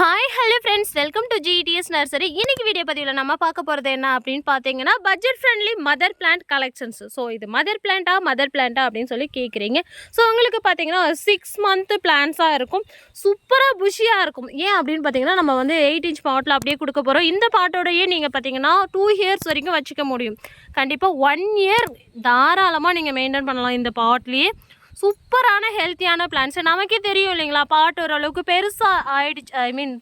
Hi hello friends welcome to GDS nursery இன்னைக்கு video பதிவில் நம்ம பார்க்க போகிறது என்ன அப்படின்னு பார்த்தீங்கன்னா budget friendly mother plant collections so இது மதர் பிளான்ட்டா மதர் பிளான்ட்டா அப்படின்னு சொல்லி கேட்குறீங்க ஸோ உங்களுக்கு பார்த்தீங்கன்னா சிக்ஸ் மந்த்து பிளான்ஸாக இருக்கும். சூப்பராக புஷியாக இருக்கும். ஏன் அப்படின்னு பார்த்தீங்கன்னா நம்ம வந்து எயிட் இன்ச் பாட்டில் அப்படியே கொடுக்க போகிறோம் இந்த பாட்டோடையே நீங்கள் பார்த்தீங்கன்னா டூ இயர்ஸ் வரைக்கும் வச்சுக்க முடியும். கண்டிப்பாக ஒன் இயர் தாராளமாக நீங்கள் மெயின்டைன் பண்ணலாம் இந்த பாட்லேயே சூப்பரான ஹெல்த்தியான பிளான்ஸ் நமக்கே தெரியும் இல்லைங்களா பாட்டு ஓரளவுக்கு பெருசாக ஆயிடுச்சு. ஐ மீன்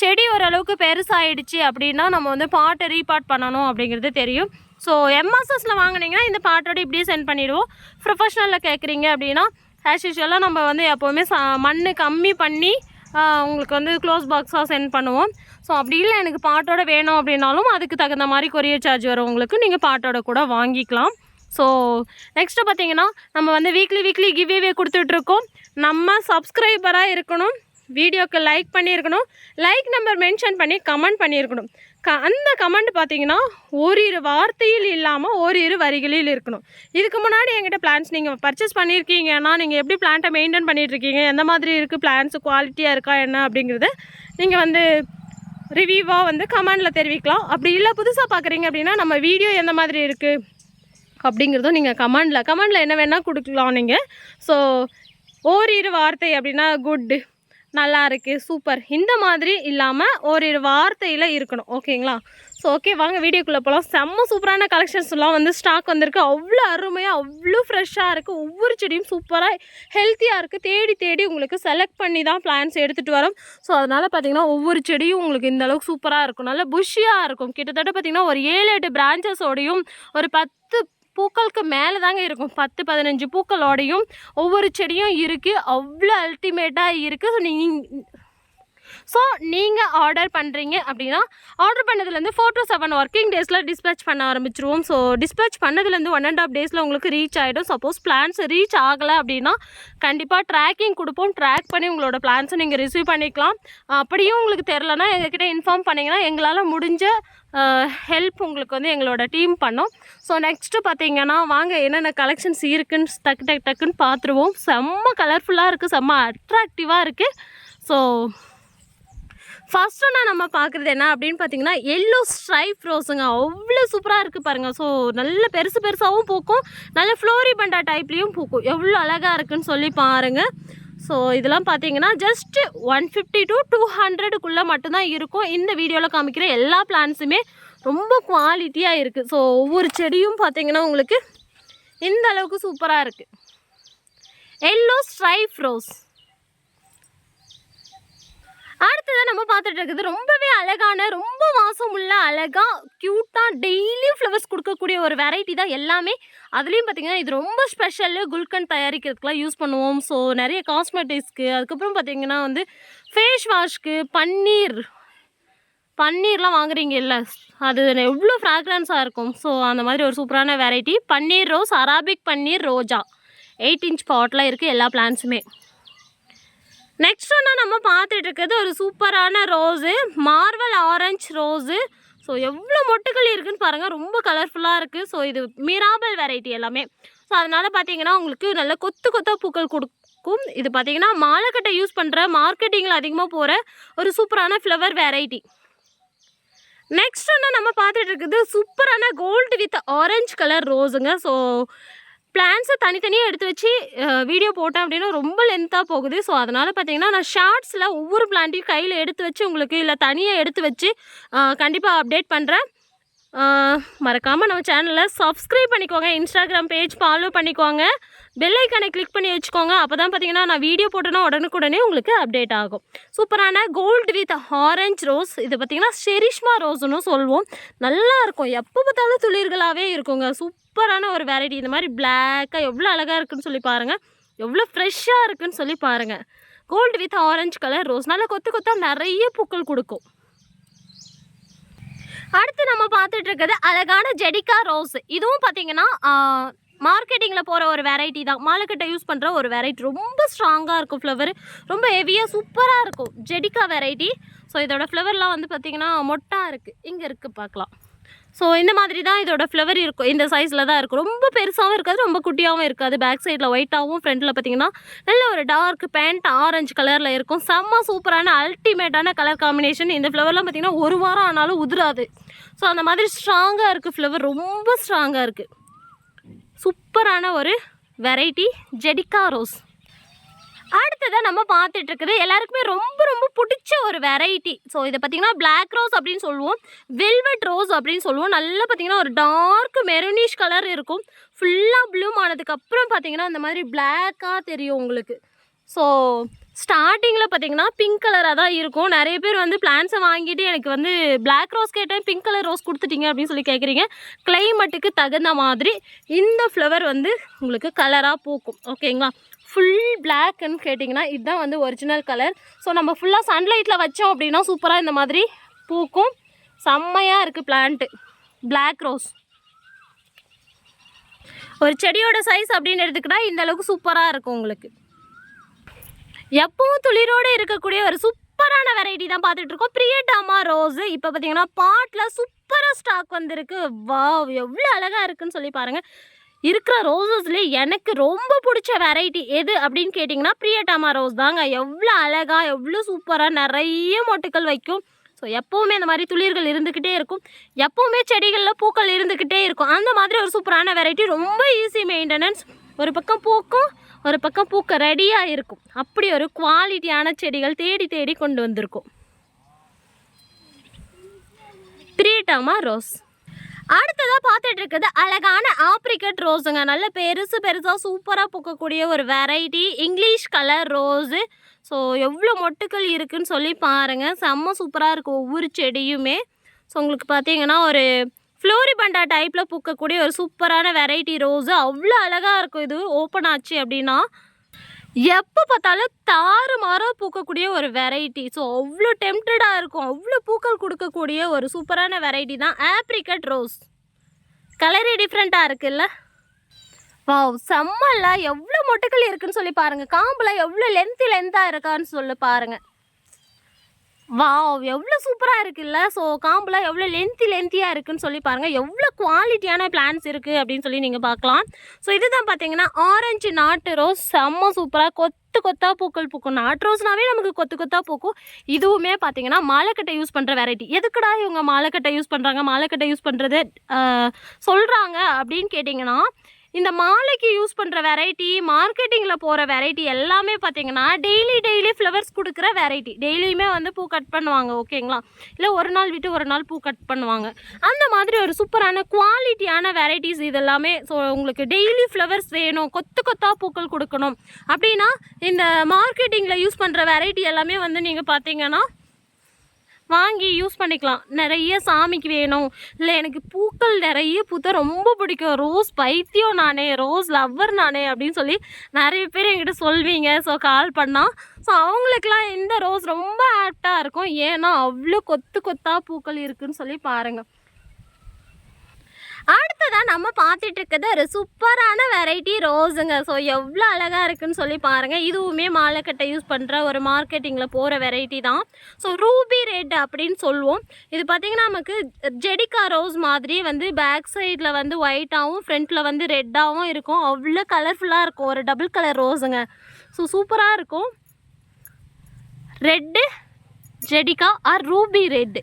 செடி ஓரளவுக்கு பெருசாகிடுச்சு அப்படின்னா நம்ம வந்து பாட்டை ரீபாட் பண்ணணும் அப்படிங்கிறது தெரியும். ஸோ எம்எஸ்எஸில் வாங்குனீங்கன்னா இந்த பாட்டோட இப்படியே சென்ட் பண்ணிடுவோம். ப்ரொஃபஷ்னலில் கேட்குறீங்க அப்படின்னா ஆஸ் யூஷுவலாக நம்ம வந்து எப்போவுமே ச மண் கம்மி பண்ணி உங்களுக்கு வந்து க்ளோஸ் பாக்ஸாக சென்ட் பண்ணுவோம். ஸோ அப்படி இல்லை எனக்கு பாட்டோட வேணும் அப்படின்னாலும் அதுக்கு தகுந்த மாதிரி கொரியர் சார்ஜ் வரும் உங்களுக்கு நீங்கள் பாட்டோட கூட வாங்கிக்கலாம். ஸோ நெக்ஸ்ட்டு பார்த்தீங்கன்னா நம்ம வந்து வீக்லி வீக்லி கிவ்வே கொடுத்துட்ருக்கோம். நம்ம சப்ஸ்கிரைபராக இருக்கணும். வீடியோக்கு லைக் பண்ணியிருக்கணும். லைக் நம்பர் மென்ஷன் பண்ணி கமெண்ட் பண்ணியிருக்கணும். க அந்த கமெண்ட் பார்த்தீங்கன்னா ஓரிரு வார்த்தையில் இல்லாமல் ஓரிரு வரிகளில் இருக்கணும். இதுக்கு முன்னாடி என்கிட்ட பிளான்ஸ் நீங்கள் பர்ச்சேஸ் பண்ணியிருக்கீங்கன்னா நீங்கள் எப்படி பிளான்ட்டை மெயின்டைன் பண்ணிகிட்ருக்கீங்க எந்த மாதிரி இருக்குது பிளான்ஸ் குவாலிட்டியாக இருக்கா என்ன அப்படிங்கிறத நீங்கள் வந்து ரிவ்யூவாக வந்து கமெண்டில் தெரிவிக்கலாம். அப்படி இல்லை புதுசாக பார்க்குறீங்க அப்படின்னா நம்ம வீடியோ எந்த மாதிரி இருக்குது அப்படிங்கிறதும் நீங்கள் கமெண்டில் கமெண்டில் என்ன வேணால் கொடுக்கலாம் நீங்கள் ஸோ ஓரிரு வார்த்தை அப்படின்னா குட் நல்லா இருக்கு சூப்பர் இந்த மாதிரி இல்லாமல் ஓரிரு வார்த்தையில் இருக்கணும். ஓகேங்களா ஸோ ஓகே வாங்க வீடியோக்குள்ளே போகலாம் செம்ம சூப்பரான கலெக்ஷன்ஸ்லாம் வந்து ஸ்டாக் வந்திருக்கு. அவ்வளோ அருமையாக அவ்வளோ ஃப்ரெஷ்ஷாக இருக்குது ஒவ்வொரு செடியும் சூப்பராக ஹெல்த்தியாக இருக்குது தேடி தேடி உங்களுக்கு செலக்ட் பண்ணி தான் பிளான்ஸ் எடுத்துகிட்டு வரோம். ஸோ அதனால் பார்த்தீங்கன்னா ஒவ்வொரு செடியும் உங்களுக்கு இந்த அளவுக்கு சூப்பராக இருக்கும். நல்ல புஷியாக இருக்கும். கிட்டத்தட்ட பார்த்தீங்கன்னா ஒரு ஏழு எட்டு பிரான்ச்சஸோடையும் ஒரு பத்து பூக்களுக்கு மேலே தாங்க இருக்கும். பத்து பதினஞ்சு பூக்களோடையும் ஒவ்வொரு செடியும் இருக்குது அவ்வளோ அல்டிமேட்டாக இருக்குது ஸோ நீங்கள் ஸோ நீங்கள் ஆர்டர் பண்ணுறீங்க அப்படின்னா ஆர்டர் பண்ணதுலேருந்து ஃபோர் டு செவன் ஒர்க்கிங் டேஸில் டிஸ்பேச் பண்ண ஆரம்பிச்சிருவோம். ஸோ டிஸ்பேச் பண்ணதுலேருந்து ஒன் அண்ட் ஆஃப் டேஸில் உங்களுக்கு ரீச் ஆகிடும் சப்போஸ் பிளான்ஸ் ரீச் ஆகலை அப்படின்னா கண்டிப்பாக ட்ராக்கிங் கொடுப்போம். ட்ராக் பண்ணி உங்களோட பிளான்ஸை நீங்கள் ரிசீவ் பண்ணிக்கலாம். அப்படியும் உங்களுக்கு தெரிலனா எங்ககிட்ட இன்ஃபார்ம் பண்ணிங்கன்னா எங்களால் முடிஞ்ச ஹெல்ப் உங்களுக்கு வந்து எங்களோட டீம் பண்ணோம். ஸோ நெக்ஸ்ட்டு பார்த்தீங்கன்னா வாங்க என்னென்ன கலெக்ஷன்ஸ் இருக்குன்னு டக்கு டக்கு டக்குன்னு பார்த்துருவோம் செம்ம கலர்ஃபுல்லாக இருக்குது செம்ம அட்ராக்டிவாக இருக்குது ஸோ ஃபஸ்ட்டு நான் நம்ம பார்க்குறது என்ன அப்படின்னு பார்த்தீங்கன்னா எல்லோ ஸ்ட்ரைப் ரோஸுங்க அவ்வளோ சூப்பராக இருக்குது பாருங்கள் ஸோ நல்ல பெருசு பெருசாகவும் பூக்கும். நல்ல ஃப்ளோரி பண்டா டைப்லேயும் பூக்கும். எவ்வளோ அழகாக இருக்குன்னு சொல்லி பாருங்கள் ஸோ இதெல்லாம் பார்த்தீங்கன்னா just one fifty to two ஹண்ட்ரடுக்குள்ளே மட்டும்தான் இருக்கும். இந்த வீடியோவில் காமிக்கிற எல்லா பிளான்ஸுமே ரொம்ப குவாலிட்டியாக இருக்குது ஸோ ஒவ்வொரு செடியும் பார்த்தீங்கன்னா உங்களுக்கு இந்த அளவுக்கு சூப்பராக இருக்குது எல்லோ ஸ்ட்ரைப் ரோஸ் அடுத்ததான் நம்ம பார்த்துட்டு இருக்குது ரொம்பவே அழகான ரொம்ப வாசம் உள்ள அழகாக க்யூட்டாக டெய்லியும் ஃப்ளவர்ஸ் கொடுக்கக்கூடிய ஒரு வெரைட்டி தான் எல்லாமே. அதுலேயும் பார்த்தீங்கன்னா இது ரொம்ப ஸ்பெஷலு குல்கன் தயாரிக்கிறதுக்குலாம் யூஸ் பண்ணுவோம். ஸோ நிறைய காஸ்மெட்டிக்ஸ்க்கு அதுக்கப்புறம் பார்த்தீங்கன்னா வந்து ஃபேஸ் வாஷ்க்கு பன்னீர். பன்னீர்லாம் வாங்குறீங்க இல்லை அது எவ்வளோ ஃப்ராக்ரன்ஸாக இருக்கும். ஸோ அந்த மாதிரி ஒரு சூப்பரான வெரைட்டி பன்னீர் ரோஸ் அராபிக் பன்னீர் ரோஜா. எயிட் இன்ச் பாட்டில் இருக்குது எல்லா பிளான்ஸுமே நெக்ஸ்ட் ஒன்று நம்ம பார்த்துட்டு இருக்கிறது ஒரு சூப்பரான rose Marvel orange rose so எவ்வளோ மொட்டுகள் இருக்குதுன்னு பாருங்கள் ரொம்ப கலர்ஃபுல்லாக இருக்குது ஸோ இது மிராபல் வெரைட்டி எல்லாமே. ஸோ அதனால் பார்த்தீங்கன்னா உங்களுக்கு நல்ல கொத்து கொத்தாக பூக்கள் கொடுக்கும். இது பார்த்தீங்கன்னா மாலைக்கட்டை யூஸ் பண்ணுற மார்க்கெட்டிங்கில் அதிகமாக போகிற ஒரு சூப்பரான ஃப்ளவர் வெரைட்டி நெக்ஸ்ட் ஒன்று நம்ம பார்த்துட்டு இருக்குது சூப்பரான கோல்டு வித் ஆரஞ்சு கலர் ரோஸுங்க ஸோ பிளான்ஸை தனித்தனியாக எடுத்து வச்சு வீடியோ போட்டேன் அப்படின்னா ரொம்ப லென்த்தாக போகுது. ஸோ அதனால் பார்த்தீங்கன்னா நான் ஷார்ட்ஸில் ஒவ்வொரு பிளான்ட்டையும் கையில் எடுத்து வச்சு உங்களுக்கு இல்லை தனியாக எடுத்து வச்சு கண்டிப்பாக அப்டேட் பண்ணுறேன் மறக்காமல் நம்ம சேனலில் சப்ஸ்கிரைப் பண்ணிக்கோங்க. இன்ஸ்டாகிராம் பேஜ் ஃபாலோ பண்ணிக்கோங்க. பெல் கிளிக் பண்ணி வச்சுக்கோங்க. அப்போ தான் பார்த்தீங்கன்னா நான் வீடியோ போட்டேன்னா உடனுக்குடனே உங்களுக்கு அப்டேட் ஆகும். சூப்பரான கோல்டு வித் ஆரஞ்ச் ரோஸ் இது பார்த்தீங்கன்னா ஷெரிஷ்மா ரோஸ்னு சொல்லுவோம் நல்லா இருக்கும். எப்போ பார்த்தாலும் துளிர்களாகவே இருக்குங்க. சூப்பரான ஒரு வெரைட்டி இந்த மாதிரி பிளாக்காக எவ்வளோ அழகாக இருக்குன்னு சொல்லி பாருங்கள் எவ்வளோ ஃப்ரெஷ்ஷாக இருக்குன்னு சொல்லி பாருங்கள் gold with orange colour rose நல்லா கொத்து கொத்தாக நிறைய பூக்கள் கொடுக்கும். அடுத்து நம்ம பார்த்துட்டு இருக்கிறது அழகான ஜெடிக்கா ரோஸ் இதுவும் பார்த்தீங்கன்னா மார்க்கெட்டிங்கில் போகிற ஒரு வெரைட்டி தான். மாலைக்கட்டை யூஸ் பண்ணுற ஒரு வெரைட்டி ரொம்ப ஸ்ட்ராங்காக இருக்கும் ஃப்ளவர் ரொம்ப ஹெவியாக சூப்பராக இருக்கும். ஜெடிக்கா வெரைட்டி ஸோ இதோட ஃப்ளவர்லாம் வந்து பார்த்திங்கன்னா மொட்டாக இருக்குது இங்கே இருக்குது பார்க்கலாம் ஸோ இந்த மாதிரி தான் இதோட ஃப்ளவர் இருக்கும். இந்த சைஸில் தான் இருக்கும். ரொம்ப பெருசாகவும் இருக்காது ரொம்ப குட்டியாகவும் இருக்காது. பேக் சைடில் ஒயிட்டாகவும் ஃப்ரண்ட்டில் பார்த்தீங்கன்னா நல்ல ஒரு டார்க் பேண்ட் ஆரஞ்சு கலரில் இருக்கும். செம்ம சூப்பரான அல்டிமேட்டான கலர் காம்பினேஷன் இந்த ஃப்ளவர்லாம் பார்த்தீங்கன்னா ஒரு வாரம் ஆனாலும் உதிராது. ஸோ அந்த மாதிரி ஸ்ட்ராங்காக இருக்குது ஃப்ளவர் ரொம்ப ஸ்ட்ராங்காக இருக்குது சூப்பரான ஒரு வெரைட்டி ஜெடிக்கா ரோஸ். அடுத்ததாக நம்ம பார்த்துட்டு இருக்குது எல்லாருக்குமே ரொம்ப ரொம்ப பிடிச்ச ஒரு வெரைட்டி. ஸோ இதை பார்த்தீங்கன்னா பிளாக் ரோஸ் அப்படின்னு சொல்லுவோம் வெல்வெட் ரோஸ் அப்படின்னு சொல்லுவோம். நல்லா பார்த்தீங்கன்னா ஒரு டார்க் மெரூனிஷ் கலர் இருக்கும். ஃபுல்லாக ப்ளூம் ஆனதுக்கப்புறம் பார்த்தீங்கன்னா இந்த மாதிரி பிளாக்காக தெரியும் உங்களுக்கு. ஸோ ஸ்டார்டிங்கில் பார்த்தீங்கன்னா பிங்க் கலராக தான் இருக்கும். நிறைய பேர் வந்து பிளான்ஸை வாங்கிட்டு எனக்கு வந்து பிளாக் ரோஸ் கேட்டேன். பிங்க் கலர் ரோஸ் கொடுத்துட்டீங்க அப்படின்னு சொல்லி கேட்குறீங்க கிளைமேட்டுக்கு தகுந்த மாதிரி இந்த ஃப்ளவர் வந்து உங்களுக்கு கலராக பூக்கும். ஓகேங்களா ஃபுல் பிளாக்னு கேட்டிங்கன்னா இதுதான் வந்து ஒரிஜினல் கலர் ஸோ நம்ம ஃபுல்லாக சன்லைட்டில் வச்சோம் அப்படின்னா சூப்பராக இந்த மாதிரி பூக்கும். செம்மையாக இருக்குது பிளான்ட்டு பிளாக் ரோஸ் ஒரு செடியோட சைஸ் அப்படின்னு எடுத்துக்கிட்டால் இந்த அளவுக்கு சூப்பராக இருக்கும் உங்களுக்கு. எப்பவும் துளிரோடு இருக்கக்கூடிய ஒரு சூப்பரான வெரைட்டி தான் பார்த்துட்டு இருக்கோம் பிரியடாமா ரோஸ். இப்போ பார்த்தீங்கன்னா பாட்டில் சூப்பராக ஸ்டாக் வந்திருக்கு. வாவ் எவ்வளோ அழகாக இருக்குன்னு சொல்லி பாருங்கள் இருக்கிற ரோசஸ்லேயே எனக்கு ரொம்ப பிடிச்ச வெரைட்டி எது அப்படின்னு கேட்டிங்கன்னா பிரியடாமா ரோஸ் தாங்க. எவ்வளோ அழகாக எவ்வளோ சூப்பராக நிறைய மொட்டுக்கள் வைக்கும். ஸோ எப்போவுமே இந்த மாதிரி துளிர்கள் இருந்துக்கிட்டே இருக்கும். எப்போவுமே செடிகளில் பூக்கள் இருந்துக்கிட்டே இருக்கும். அந்த மாதிரி ஒரு சூப்பரான வெரைட்டி ரொம்ப ஈஸி மெயின்டெனன்ஸ் ஒரு பக்கம் பூக்கும் ஒரு பக்கம் பூக்க ரெடியாக இருக்கும். அப்படி ஒரு குவாலிட்டியான செடிகள் தேடி தேடி கொண்டு வந்திருக்கும். பிரியட்டாமா ரோஸ் அடுத்ததாக பார்த்துட்டு இருக்குது அழகான ஆப்ரிக்கட் ரோஸுங்க நல்ல பெருசு பெருசாக சூப்பராக பூக்கக்கூடிய ஒரு variety English colour rose so எவ்வளோ மொட்டுக்கள் இருக்குதுன்னு சொல்லி பாருங்கள் செம்ம சூப்பராக இருக்கும் ஒவ்வொரு செடியுமே. ஸோ உங்களுக்கு பார்த்தீங்கன்னா ஒரு ஃப்ளோரிபண்டா டைப்பில் பூக்கக்கூடிய ஒரு சூப்பரான வெரைட்டி ரோஸு அவ்வளோ அழகாக இருக்கும். இது ஓப்பன் ஆச்சு அப்படின்னா எப்போ பார்த்தாலும் தாறு மாறாக பூக்கக்கூடிய ஒரு வெரைட்டி ஸோ அவ்வளோ டெம்டடாக இருக்கும். அவ்வளோ பூக்கள் கொடுக்கக்கூடிய ஒரு சூப்பரான வெரைட்டி தான் ஆப்ரிக்கட் ரோஸ் கலரே டிஃப்ரெண்ட்டாக இருக்குல்ல? வா செம்மல்ல எவ்வளோ மொட்டுக்கள் இருக்குன்னு சொல்லி பாருங்கள் காம்பில் எவ்வளோ லென்த்து லென்த்தாக இருக்கான்னு சொல்லி பாருங்கள் வாவ்! எவ்வளோ சூப்பராக இருக்குல்ல? ஸோ காம்புலாம் எவ்வளோ லென்த்தி லென்த்தியாக இருக்குன்னு சொல்லி பாருங்கள் எவ்வளோ குவாலிட்டியான பிளான்ஸ் இருக்குது அப்படின்னு சொல்லி நீங்கள் பார்க்கலாம். ஸோ இதுதான் பார்த்தீங்கன்னா ஆரஞ்சு நாட்டு ரோஸ் செம்ம சூப்பராக கொத்து கொத்தாக பூக்கள் பூக்கும். நாட்டு ரோஸ்னாவே நமக்கு கொத்து கொத்தாக பூக்கும். இதுவுமே பார்த்தீங்கன்னா மாலைக்கட்டை யூஸ் பண்ணுற வெரைட்டி எதுக்குடா இவங்க மாலைக்கட்டை யூஸ் பண்ணுறாங்க மாலைக்கட்டை யூஸ் பண்ணுறது சொல்கிறாங்க அப்படின்னு கேட்டிங்கன்னா இந்த மாலைக்கு யூஸ் பண்ணுற வெரைட்டி மார்க்கெட்டிங்கில் போகிற வெரைட்டி எல்லாமே பார்த்தீங்கன்னா டெய்லி டெய்லி ஃப்ளவர்ஸ் கொடுக்குற வெரைட்டி டெய்லியுமே வந்து பூ கட் பண்ணுவாங்க ஓகேங்களா இல்லை ஒரு நாள் விட்டு ஒரு நாள் பூ கட் பண்ணுவாங்க. அந்த மாதிரி ஒரு சூப்பரான குவாலிட்டியான வெரைட்டிஸ் இதெல்லாமே ஸோ உங்களுக்கு டெய்லி ஃப்ளவர்ஸ் வேணும் கொத்து கொத்தாக பூக்கள் கொடுக்கணும். அப்படின்னா இந்த மார்க்கெட்டிங்கில் யூஸ் பண்ணுற வெரைட்டி எல்லாமே வந்து நீங்கள் பார்த்தீங்கன்னா வாங்கி யூஸ் பண்ணிக்கலாம். நிறைய சாமிக்கு வேணும். இல்லை எனக்கு பூக்கள் நிறைய பூத்தா ரொம்ப பிடிக்கும். ரோஸ் பைத்தியம் நானே ரோஸ் லவ்வர் நானே அப்படின்னு சொல்லி நிறைய பேர் என்கிட்ட சொல்வீங்க. ஸோ கால் பண்ணால் ஸோ அவங்களுக்குலாம் இந்த ரோஸ் ரொம்ப ஆப்டாக இருக்கும். ஏன்னா அவ்வளோ கொத்து கொத்தாக பூக்கள் இருக்குதுன்னு சொல்லி பாருங்கள் அடுத்ததாக நம்ம பார்த்துட்டு இருக்கிறது ஒரு சூப்பரான வெரைட்டி ரோஸுங்க. ஸோ எவ்வளோ அழகாக இருக்குன்னு சொல்லி பாருங்கள் இதுவுமே மாலைக்கட்டை யூஸ் பண்ணுற ஒரு மார்க்கெட்டிங்கில் போகிற வெரைட்டி தான். ஸோ ரூபி ரெட் அப்படின்னு சொல்லுவோம். இது பார்த்திங்கன்னா நமக்கு ஜெடிகா ரோஸ் மாதிரி வந்து பேக் சைடில் வந்து ஒயிட்டாகவும் ஃப்ரண்ட்டில் வந்து ரெட்டாகவும் இருக்கும். அவ்வளோ கலர்ஃபுல்லாக இருக்கும். ஒரு டபுள் கலர் ரோஸுங்க ஸோ சூப்பராக இருக்கும். ரெட்டு ஜெடிகா ஆர் ரூபி ரெட்டு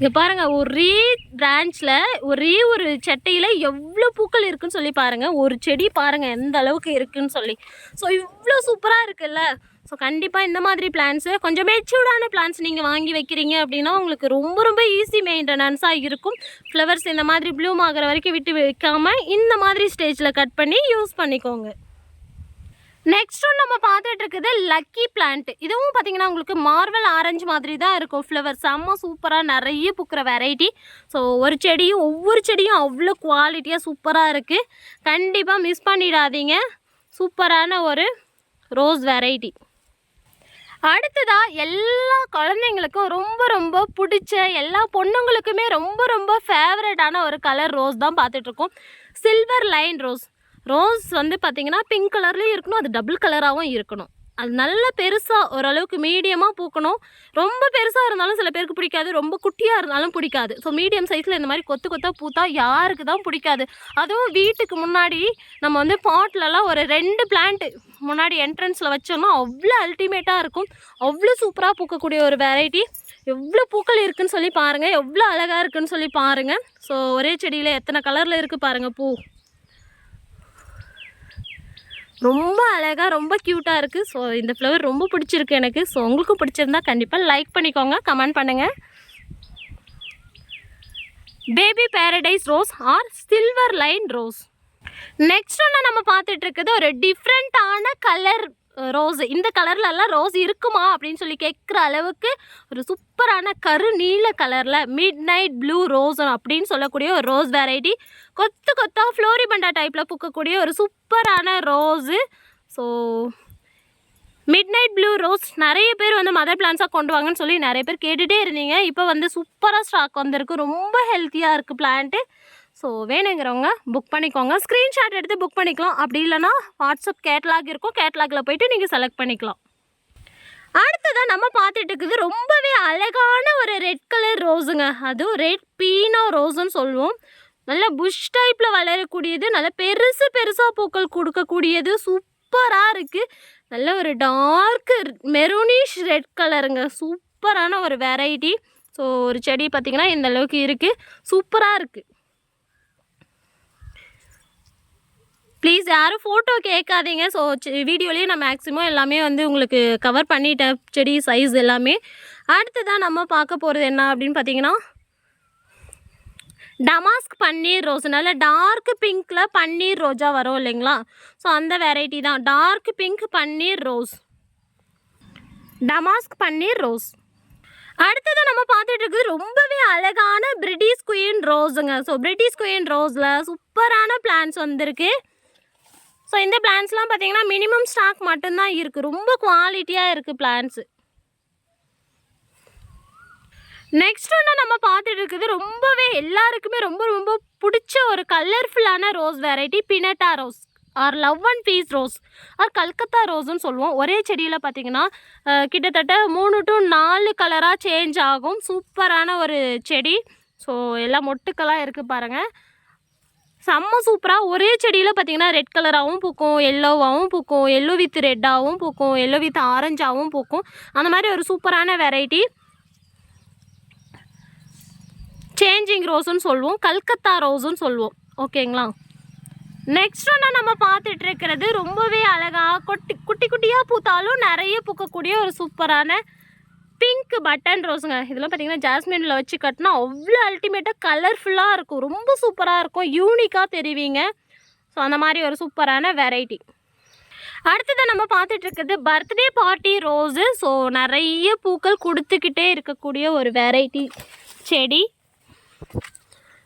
இங்கே பாருங்கள் ஒரே பிரான்ச்சில் ஒரே ஒரு சட்டையில் எவ்வளோ பூக்கள் இருக்குன்னு சொல்லி பாருங்கள் ஒரு செடி பாருங்கள் எந்த அளவுக்கு இருக்குன்னு சொல்லி. ஸோ இவ்வளோ சூப்பராக இருக்குல்ல. ஸோ கண்டிப்பாக இந்த மாதிரி பிளான்ஸு கொஞ்சம் மெச்சூர்டான பிளான்ஸ் நீங்கள் வாங்கி வைக்கிறீங்க அப்படின்னா உங்களுக்கு ரொம்ப ரொம்ப ஈஸி மெயின்டெனன்ஸாக இருக்கும். ஃப்ளவர்ஸ் இந்த மாதிரி ப்ளூம் ஆகிற வரைக்கும் விட்டு வைக்காமல் இந்த மாதிரி ஸ்டேஜில் கட் பண்ணி யூஸ் பண்ணிக்கோங்க. நெக்ஸ்ட் ஒன் நம்ம பார்த்துட்டு இருக்குது லக்கி பிளான்ட் இதுவும் பார்த்தீங்கன்னா உங்களுக்கு மார்வல் ஆரஞ்சு மாதிரி தான் இருக்கும். ஃப்ளவர் செம்ம சூப்பராக நிறைய பூக்கிற வெரைட்டி ஸோ ஒரு செடியும் ஒவ்வொரு செடியும் அவ்வளோ குவாலிட்டியாக சூப்பராக இருக்குது கண்டிப்பாக மிஸ் பண்ணிடாதீங்க. சூப்பரான ஒரு ரோஸ் வெரைட்டி அடுத்ததாக எல்லா குழந்தைங்களுக்கும் ரொம்ப ரொம்ப பிடிச்ச எல்லா பொண்ணுங்களுக்குமே ரொம்ப ரொம்ப ஃபேவரட்டான ஒரு கலர் ரோஸ் தான் பார்த்துட்ருக்கோம். சில்வர் லைன் ரோஸ் ரோஸ் வந்து பார்த்திங்கன்னா பிங்க் கலர்லேயும் இருக்கணும் அது டபுள் கலராகவும் இருக்கணும். அது நல்ல பெருசாக ஓரளவுக்கு மீடியமாக பூக்கணும். ரொம்ப பெருசாக இருந்தாலும் சில பேருக்கு பிடிக்காது ரொம்ப குட்டியாக இருந்தாலும் பிடிக்காது. ஸோ மீடியம் சைஸில் இந்த மாதிரி கொத்து கொத்தாக பூத்தா யாருக்கு தான் பிடிக்காது. அதுவும் வீட்டுக்கு முன்னாடி நம்ம வந்து பாட்லலாம் ஒரு ரெண்டு பிளான்ட் முன்னாடி என்ட்ரன்ஸில் வச்சோம்னா அவ்வளோ அல்டிமேட்டாக இருக்கும். அவ்வளோ சூப்பராக பூக்கக்கூடிய ஒரு வெரைட்டி எவ்வளோ பூக்கள் இருக்குதுன்னு சொல்லி பாருங்கள் எவ்வளோ அழகாக இருக்குன்னு சொல்லி பாருங்கள் ஸோ ஒரே செடியில் எத்தனை கலரில் இருக்குது பாருங்கள் பூ. ரொம்ப அழகாக ரொம்ப க்யூட்டாக இருக்குது ஸோ இந்த ஃப்ளவர் ரொம்ப பிடிச்சிருக்கு எனக்கு. ஸோ உங்களுக்கும் பிடிச்சிருந்தா கண்டிப்பாக லைக் பண்ணிக்கோங்க கமெண்ட் பண்ணுங்கள் baby paradise rose or silver line rose next ஒன்று நம்ம பார்த்துட்டு இருக்குது ஒரு டிஃப்ரெண்ட்டான கலர் ரோஸ் இந்த கலர்லலாம் ரோஸ் இருக்குமா? அப்படின்னு சொல்லி கேட்குற அளவுக்கு ஒரு சூப்பரான கரு நீல கலரில் மிட் நைட் ப்ளூ ரோஸ் அப்படின்னு சொல்லக்கூடிய ஒரு ரோஸ் வெரைட்டி கொத்து கொத்தாக ஃப்ளோரிபண்டா டைப்பில் பூக்கக்கூடிய ஒரு சூப்பரான rose so midnight blue rose நிறைய பேர் வந்து மதர் பிளான்ஸாக கொண்டு வாங்கன்னு சொல்லி நிறைய பேர் கேட்டுகிட்டே இருந்தீங்க. இப்போ வந்து சூப்பராக ஸ்டாக் வந்திருக்கு. ரொம்ப ஹெல்த்தியாக இருக்குது பிளான்ட்டு ஸோ வேணுங்கிறவங்க புக் பண்ணிக்கோங்க. ஸ்க்ரீன்ஷாட் எடுத்து புக் பண்ணிக்கலாம். அப்படி இல்லைன்னா வாட்ஸ்அப் கேட்லாக் இருக்கும். கேட்லாகில் போயிட்டு நீங்கள் செலக்ட் பண்ணிக்கலாம். அடுத்ததாக நம்ம பார்த்துட்டு இருக்குது ரொம்பவே அழகான ஒரு ரெட் கலர் ரோஸுங்க அதுவும் ரெட் பீனோ ரோஸுன்னு சொல்லுவோம். நல்ல புஷ் டைப்பில் வளரக்கூடியது நல்ல பெருசு பெருசாக பூக்கள் கொடுக்கக்கூடியது. சூப்பராக இருக்குது நல்ல ஒரு டார்க்கு மெரூனிஷ் ரெட் கலருங்க சூப்பரான ஒரு வெரைட்டி ஸோ ஒரு செடி பார்த்திங்கன்னா இந்த அளவுக்கு இருக்குது சூப்பராக இருக்குது ப்ளீஸ் யாரும் ஃபோட்டோ கேட்காதீங்க. ஸோ வீடியோலேயே நான் மேக்ஸிமம் எல்லாமே வந்து உங்களுக்கு கவர் பண்ணிட்டேன். செடி சைஸ் எல்லாமே. அடுத்ததான் நம்ம பார்க்க போகிறது என்ன அப்படின்னு பார்த்தீங்கன்னா டமாஸ்க் பன்னீர் ரோஸ் நல்ல டார்க் பிங்க்கில் பன்னீர் ரோஜா வரும் இல்லைங்களா? ஸோ அந்த வெரைட்டி தான். டார்க் பிங்க் பன்னீர் ரோஸ் டமாஸ்க் பன்னீர் ரோஸ் அடுத்தது நம்ம பார்த்துட்டு இருக்குது ரொம்பவே அழகான பிரிட்டிஷ் குயின் ரோஸுங்க ஸோ பிரிட்டிஷ் குயின் ரோஸில் சூப்பரான பிளான்ஸ் வந்திருக்கு. ஸோ இந்த பிளான்ஸ்லாம் பார்த்தீங்கன்னா மினிமம் ஸ்டாக் மட்டும்தான் இருக்குது ரொம்ப குவாலிட்டியாக இருக்குது பிளான்ஸு நெக்ஸ்ட் ஒன்று நம்ம பார்த்துட்டு இருக்குது ரொம்பவே எல்லாருக்குமே ரொம்ப ரொம்ப பிடிச்ச ஒரு கலர்ஃபுல்லான rose variety pinata rose or love and peace rose or Calcutta ரோஸ்ன்னு சொல்லுவோம். ஒரே செடியில் பார்த்தீங்கன்னா கிட்டத்தட்ட மூணு டு நாலு கலராக சேஞ்ச் ஆகும். சூப்பரான ஒரு செடி. ஸோ எல்லாம் மொட்டுக்களாக இருக்குது பாருங்கள் செம்ம சூப்பராக ஒரே செடியில் பார்த்தீங்கன்னா ரெட் கலராகவும் பூக்கும் எல்லோவாகவும் பூக்கும் எல்லோ வித் ரெட்டாகவும் பூக்கும் எல்லோ வித் ஆரஞ்சாகவும் பூக்கும். அந்த மாதிரி ஒரு சூப்பரான வெரைட்டி சேஞ்சிங் ரோஸுன்னு சொல்லுவோம். கல்கத்தா ரோஸுன்னு சொல்லுவோம். ஓகேங்களா நெக்ஸ்ட் ஒன்று நம்ம பார்த்துட்டு இருக்கிறது ரொம்பவே அழகாக கொட்டி குட்டி குட்டியாக பூத்தாலும் நிறைய பூக்கக்கூடிய ஒரு சூப்பரான பிங்க் பட்டன் ரோஸுங்க. இதெல்லாம் பார்த்தீங்கன்னா ஜாஸ்மினில் வச்சு கட்டினா அவ்வளோ அல்டிமேட்டாக கலர்ஃபுல்லாக இருக்கும். ரொம்ப சூப்பராக இருக்கும். யூனிக்காக தெரிவிங்க. ஸோ அந்த மாதிரி ஒரு சூப்பரான வெரைட்டி அடுத்தது நம்ம பார்த்துட்ருக்குது பர்த்டே பார்ட்டி ரோஸு ஸோ நிறைய பூக்கள் கொடுத்துக்கிட்டே இருக்கக்கூடிய ஒரு வெரைட்டி செடி.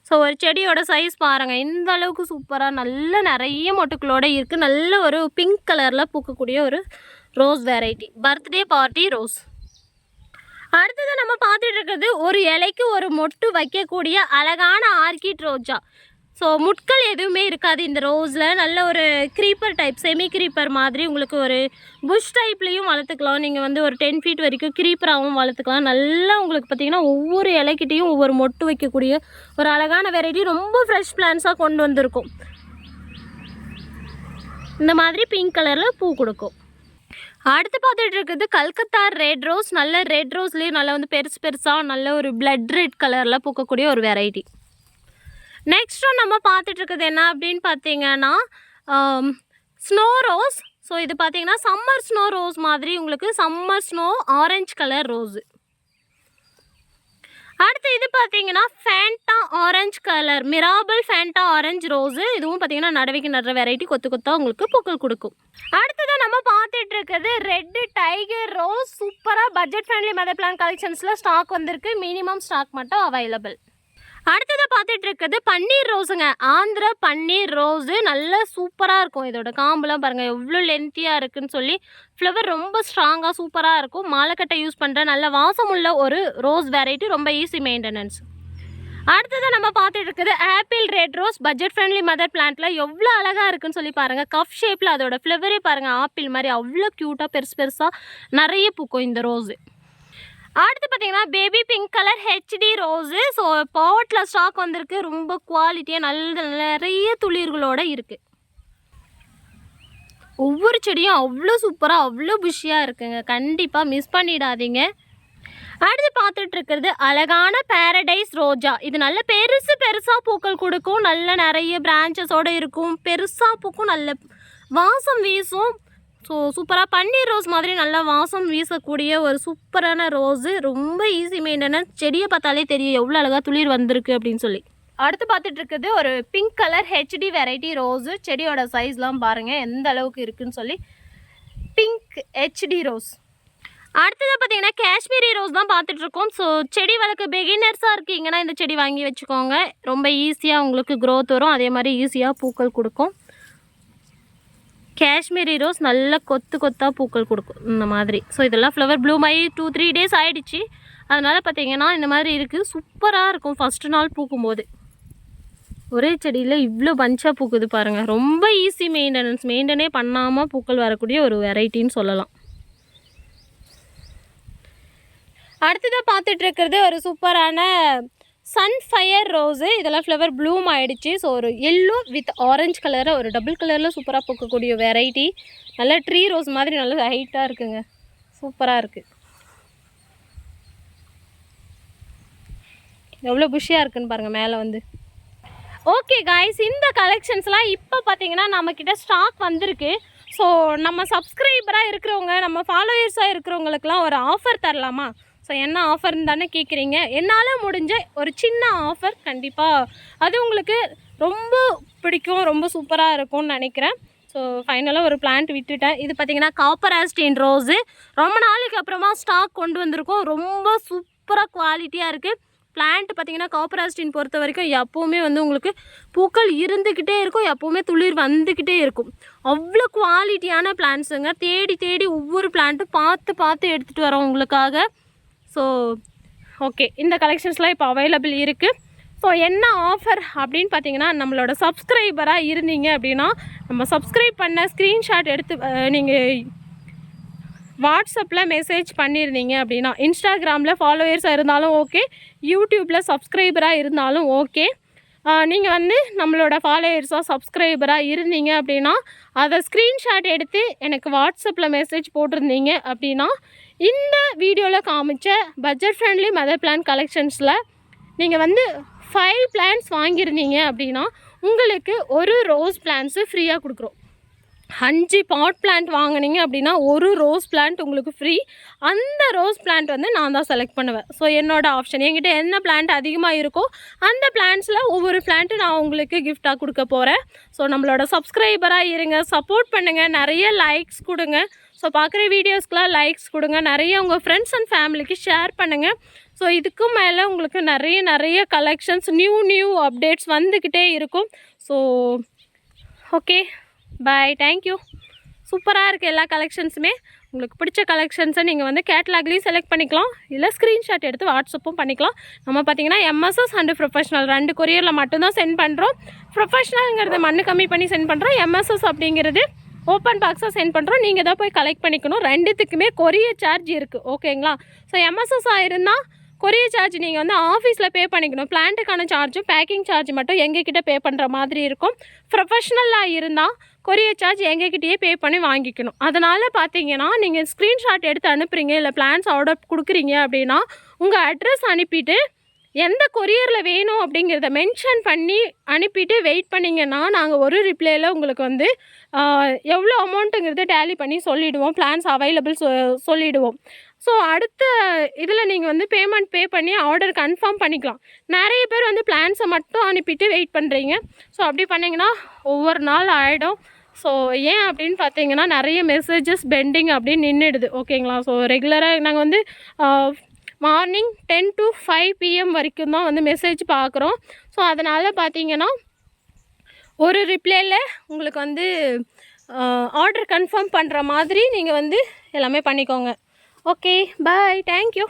ஸோ ஒரு செடியோட சைஸ் பாருங்கள் இந்த அளவுக்கு சூப்பராக நல்ல நிறைய மொட்டுக்களோட இருக்குது நல்ல ஒரு பிங்க் கலரில் பூக்கக்கூடிய ஒரு rose variety birthday party rose அடுத்தது நம்ம பார்த்துட்டு இருக்கிறது ஒரு இலைக்கு ஒரு மொட்டு வைக்கக்கூடிய அழகான ஆர்கிட் ரோஜா ஸோ முட்கள் எதுவுமே இருக்காது. இந்த ரோஸில் நல்ல ஒரு க்ரீப்பர் டைப் செமி க்ரீப்பர் மாதிரி உங்களுக்கு ஒரு புஷ் டைப்லேயும் வளர்த்துக்கலாம். நீங்கள் வந்து ஒரு டென் ஃபீட் வரைக்கும் க்ரீப்பராகவும் வளர்த்துக்கலாம். நல்லா உங்களுக்கு பார்த்தீங்கன்னா ஒவ்வொரு இலைக்கிட்டையும் ஒவ்வொரு மொட்டு வைக்கக்கூடிய ஒரு அழகான வெரைட்டி ரொம்ப ஃப்ரெஷ் பிளான்ஸாக கொண்டு வந்திருக்கும். இந்த மாதிரி பிங்க் கலரில் பூ கொடுக்கும். அடுத்து பார்த்துட்டு இருக்குது கல்கத்தா ரெட் ரோஸ் நல்ல ரெட் ரோஸ்லேயும் நல்லா வந்து பெருசு பெருசாக நல்ல ஒரு பிளட் ரெட் கலரில் பூக்கக்கூடிய ஒரு வெரைட்டி நெக்ஸ்ட்டு நம்ம பார்த்துட்டு இருக்குது என்ன அப்படின்னு பார்த்தீங்கன்னா ஸ்னோ ரோஸ் ஸோ இது பார்த்தீங்கன்னா சம்மர் ஸ்னோ ரோஸ் மாதிரி உங்களுக்கு summer snow orange colour rose அடுத்து இது பார்த்தீங்கன்னா ஃபேண்டா ஆரஞ்சு கலர் மிராபிள் ஃபேண்டா ஆரஞ்சு ரோஸு இதுவும் பார்த்தீங்கன்னா நடவைக்கு நடுற வெரைட்டி கொத்து கொத்தா உங்களுக்கு பூக்கள் கொடுக்கும். அடுத்ததான் நம்ம பார்த்துட்டு இருக்கிறது ரெட்டு டைகர் ரோஸ் சூப்பராக பட்ஜெட் ஃப்ரெண்ட்லி மதர் பிளான் கலெக்ஷன்ஸில் ஸ்டாக் வந்திருக்கு. மினிமம் ஸ்டாக் மட்டும் அவைலபிள் அடுத்ததை பார்த்துட்டு இருக்கிறது பன்னீர் ரோஸுங்க. ஆந்திர பன்னீர் ரோஸு நல்ல சூப்பராக இருக்கும். இதோட காம்புலாம் பாருங்கள் எவ்வளோ லென்த்தியாக இருக்குன்னு சொல்லி ஃப்ளவர் ரொம்ப ஸ்ட்ராங்காக சூப்பராக இருக்கும். மாலைக்கட்டை யூஸ் பண்ணுற நல்ல வாசமுள்ள ஒரு ரோஸ் வெரைட்டி ரொம்ப ஈஸி மெயின்டெனன்ஸ் அடுத்ததாக நம்ம பார்த்துட்டு இருக்குது apple red rose budget friendly mother பிளான்ட்ல எவ்வளோ அழகாக இருக்குன்னு சொல்லி பாருங்கள் கஃப் ஷேப்பில் அதோட ஃப்ளவரே பாருங்கள் ஆப்பிள் மாதிரி அவ்வளோ க்யூட்டாக பெருசு பெருசாக நிறைய பூக்கும் இந்த ரோஸு அடுத்து பார்த்தீங்கன்னா baby pink colour HD rose so bottle stock வந்திருக்கு. ரொம்ப குவாலிட்டியாக நல்ல நிறைய துளிர்களோடு இருக்குது ஒவ்வொரு செடியும் அவ்வளோ சூப்பராக அவ்வளோ புஷியாக இருக்குங்க. கண்டிப்பாக மிஸ் பண்ணிடாதீங்க. அடுத்து பார்த்துட்டு இருக்கிறது அழகான பேரடைஸ் ரோஜா. இது நல்ல பெருசு பெருசாக பூக்கள் கொடுக்கும். நல்ல நிறைய பிரான்ச்சஸோடு இருக்கும். பெருசாக பூக்கும் நல்ல வாசம் வீசும். ஸோ சூப்பராக பன்னீர் ரோஸ் மாதிரி நல்லா வாசம் வீசக்கூடிய ஒரு சூப்பரான ரோஸு. ரொம்ப ஈஸி மெயின்டெனன்ஸ் செடியை பார்த்தாலே தெரியும் எவ்வளோ அழகாக துளிர் வந்திருக்கு அப்படின்னு சொல்லி. அடுத்து பார்த்துட்டு இருக்குது ஒரு pink colour HD variety rose செடியோட சைஸ்லாம் பாருங்கள் எந்த அளவுக்கு இருக்குன்னு சொல்லி. பிங்க் ஹெச்டி ரோஸ் அடுத்தது பார்த்தீங்கன்னா காஷ்மீரி ரோஸ் தான் பார்த்துட்ருக்கோம் ஸோ செடி வளர்க்க பிகினர்ஸாக இருக்கீங்கன்னா இந்த செடி வாங்கி வச்சுக்கோங்க. ரொம்ப ஈஸியாக உங்களுக்கு க்ரோத் வரும். அதே மாதிரி ஈஸியாக பூக்கள் கொடுக்கும். காஷ்மீரி ரோஸ் நல்லா கொத்து கொத்தாக பூக்கள் கொடுக்கும். இந்த மாதிரி. ஸோ இதெல்லாம் ஃப்ளவர் ப்ளூம் ஆகி டூ த்ரீ டேஸ் ஆகிடுச்சு அதனால் பார்த்தீங்கன்னா இந்த மாதிரி இருக்குது சூப்பராக இருக்கும் ஃபஸ்ட்டு நாள் பூக்கும்போது. ஒரே செடியில் இவ்வளோ பஞ்சாக பூக்குது பாருங்கள் ரொம்ப ஈஸி மெயின்டெனன்ஸ் மெயின்டெனே பண்ணாமல் பூக்கள் வரக்கூடிய ஒரு வெரைட்டின்னு சொல்லலாம். அடுத்ததாக பார்த்துட்டு இருக்கிறது ஒரு சூப்பரான சன்ஃபயர் ரோஸு இதெல்லாம் ஃப்ளவர் ப்ளூம் ஆகிடுச்சு ஸோ ஒரு எல்லோ வித் ஆரஞ்சு கலரில் ஒரு டபுள் கலரில் சூப்பராக பூக்கக்கூடிய வெரைட்டி நல்லா ட்ரீ ரோஸ் மாதிரி நல்ல ஹைட்டாக இருக்குங்க. சூப்பராக இருக்குது எவ்வளோ புஷியாக இருக்குன்னு பாருங்கள் மேலே வந்து. ஓகே காய்ஸ் இந்த கலெக்ஷன்ஸ்லாம் இப்போ பார்த்தீங்கன்னா நம்மக்கிட்ட ஸ்டாக் வந்திருக்கு. ஸோ நம்ம சப்ஸ்கிரைபராக இருக்கிறவங்க நம்ம ஃபாலோயர்ஸாக இருக்கிறவங்களுக்குலாம் ஒரு ஆஃபர் தரலாமா? ஸோ என்ன ஆஃபர்னு தானே கேட்குறீங்க என்னால் முடிஞ்ச ஒரு சின்ன ஆஃபர் கண்டிப்பாக அது உங்களுக்கு ரொம்ப பிடிக்கும் ரொம்ப சூப்பராக இருக்கும்னு நினைக்கிறேன். ஸோ ஃபைனலாக ஒரு பிளான்ட் விட்டுட்டேன். இது பார்த்தீங்கன்னா காப்பர் ஆஸ்டின் ரோஸு ரொம்ப நாளைக்கு அப்புறமா ஸ்டாக் கொண்டு வந்திருக்கோம். ரொம்ப சூப்பராக குவாலிட்டியாக இருக்குது பிளான்ட் பார்த்தீங்கன்னா காப்பர் ஆஸ்டின் பொறுத்த வரைக்கும் எப்போவுமே வந்து உங்களுக்கு பூக்கள் இருந்துக்கிட்டே இருக்கும். எப்போவுமே துளிர் வந்துக்கிட்டே இருக்கும். அவ்வளோ குவாலிட்டியான பிளான்ஸுங்க தேடி தேடி ஒவ்வொரு பிளான்ட்டும் பார்த்து பார்த்து எடுத்துகிட்டு வரோம் உங்களுக்காக. ஸோ ஓகே இந்த கலெக்ஷன்ஸ்லாம் இப்போ அவைலபிள் இருக்குது ஸோ என்ன ஆஃபர் அப்படின்னு பார்த்தீங்கன்னா நம்மளோட சப்ஸ்கிரைபராக இருந்தீங்க அப்படின்னா நம்ம சப்ஸ்கிரைப் பண்ண ஸ்க்ரீன்ஷாட் எடுத்து நீங்கள் வாட்ஸ்அப்பில் மெசேஜ் பண்ணியிருந்தீங்க அப்படின்னா இன்ஸ்டாகிராமில் ஃபாலோவர்ஸாக இருந்தாலும் ஓகே யூடியூப்பில் சப்ஸ்கிரைபராக இருந்தாலும் ஓகே நீங்கள் வந்து நம்மளோட ஃபாலோவர்ஸாக சப்ஸ்கிரைபராக இருந்தீங்க அப்படின்னா அதை ஸ்க்ரீன்ஷாட் எடுத்து எனக்கு வாட்ஸ்அப்பில் மெசேஜ் போட்டிருந்தீங்க அப்படின்னா இந்த வீடியோவில் காமிச்ச பட்ஜெட் ஃப்ரெண்ட்லி மதர் பிளான் கலெக்ஷன்ஸில் நீங்கள் வந்து ஃபைவ் பிளான்ஸ் வாங்கியிருந்தீங்க அப்படின்னா உங்களுக்கு ஒரு ரோஸ் பிளான்ஸு ஃப்ரீயாக கொடுக்குறோம். அஞ்சு பாட் பிளான்ட் வாங்குனீங்க அப்படின்னா ஒரு ரோஸ் பிளான்ட் உங்களுக்கு ஃப்ரீ அந்த ரோஸ் பிளான்ட் வந்து நான் தான் செலக்ட் பண்ணுவேன். ஸோ என்னோட ஆப்ஷன் என்கிட்ட என்ன பிளான்ட் அதிகமாக இருக்கோ அந்த பிளான்ட்ஸில் ஒவ்வொரு பிளான்ட்டு நான் உங்களுக்கு கிஃப்டாக கொடுக்க போகிறேன் ஸோ நம்மளோட சப்ஸ்கிரைபராக இருங்க. சப்போர்ட் பண்ணுங்கள் நிறைய லைக்ஸ் கொடுங்க. ஸோ பார்க்குற வீடியோஸ்க்கெலாம் லைக்ஸ் கொடுங்க. நிறைய உங்கள் ஃப்ரெண்ட்ஸ் அண்ட் ஃபேமிலிக்கு ஷேர் பண்ணுங்கள் ஸோ இதுக்கும் மேலே உங்களுக்கு நிறைய நிறைய கலெக்ஷன்ஸ் நியூ நியூ அப்டேட்ஸ் வந்துக்கிட்டே இருக்கும். ஸோ ஓகே பாய் தேங்க்யூ சூப்பராக இருக்குது எல்லா கலெக்ஷன்ஸுமே உங்களுக்கு பிடிச்ச கலெக்ஷன்ஸை நீங்கள் வந்து கேட்லாக்லேயும் செலக்ட் பண்ணிக்கலாம். இல்லை ஸ்க்ரீன்ஷாட் எடுத்து வாட்ஸ்அப்பும் பண்ணிக்கலாம். நம்ம பார்த்தீங்கன்னா எம்எஸ்எஸ் அண்டு ப்ரொஃபஷனல் ரெண்டு கொரியரில் மட்டும்தான் சென்ட் பண்ணுறோம் ப்ரொஃபஷனலுங்கிறது மண்ணு கம்மி பண்ணி சென்ட் பண்ணுறோம் எம்எஸ்எஸ் அப்படிங்கிறது ஓப்பன் பாக்ஸாக சென்ட் பண்ணுறோம் நீங்கள் தான் போய் கலெக்ட் பண்ணிக்கணும். ரெண்டுத்துக்குமே கொரியர் சார்ஜ் இருக்குது ஓகேங்களா ஸோ எம்எஸ்எஸ் ஆயிருந்தால் கொரியர் சார்ஜ் நீங்கள் வந்து ஆஃபீஸில் பே பண்ணிக்கணும். பிளான்ட்டுக்கான சார்ஜும் பேக்கிங் சார்ஜ் மட்டும் எங்ககிட்ட பே பண்ணுற மாதிரி இருக்கும். ப்ரொஃபஷ்னலாக இருந்தால் கொரியர் சார்ஜ் எங்ககிட்டயே பே பண்ணி வாங்கிக்கணும். அதனால் பார்த்தீங்கன்னா நீங்கள் ஸ்க்ரீன்ஷாட் எடுத்து அனுப்புகிறீங்க இல்லை பிளான்ஸ் ஆர்டர் கொடுக்குறீங்க அப்படின்னா உங்கள் அட்ரஸ் அனுப்பிட்டு எந்த கொரியரில் வேணும் அப்படிங்கிறத மென்ஷன் பண்ணி அனுப்பிட்டு வெயிட் பண்ணிங்கன்னா நாங்கள் ஒரு ரிப்ளையில் உங்களுக்கு வந்து எவ்வளோ அமௌண்ட்டுங்கிறத டேலி பண்ணி சொல்லிவிடுவோம் பிளான்ஸ் அவைலபிள் சொ சொல்லிவிடுவோம் ஸோ அடுத்த இதில் நீங்கள் வந்து பேமெண்ட் பே பண்ணி ஆர்டர் கன்ஃபார்ம் பண்ணிக்கலாம். நிறைய பேர் வந்து பிளான்ஸை மட்டும் அனுப்பிட்டு வெயிட் பண்ணுறீங்க ஸோ அப்படி பண்ணிங்கன்னா ஒவ்வொரு நாள் ஆகிடும் ஸோ ஏன் அப்படின்னு பார்த்தீங்கன்னா நிறைய மெசேஜஸ் பெண்டிங் அப்படின்னு நின்றுடுது ஓகேங்களா ஸோ ரெகுலராக நாங்கள் வந்து morning ten to five PM வரைக்கும் தான் வந்து மெசேஜ் பார்க்குறோம். ஸோ அதனால் பார்த்தீங்கன்னா ஒரு ரிப்ளையில் உங்களுக்கு வந்து ஆர்டர் கன்ஃபார்ம் பண்ணுற மாதிரி நீங்கள் வந்து எல்லாமே பண்ணிக்கோங்க. Okay bye thank you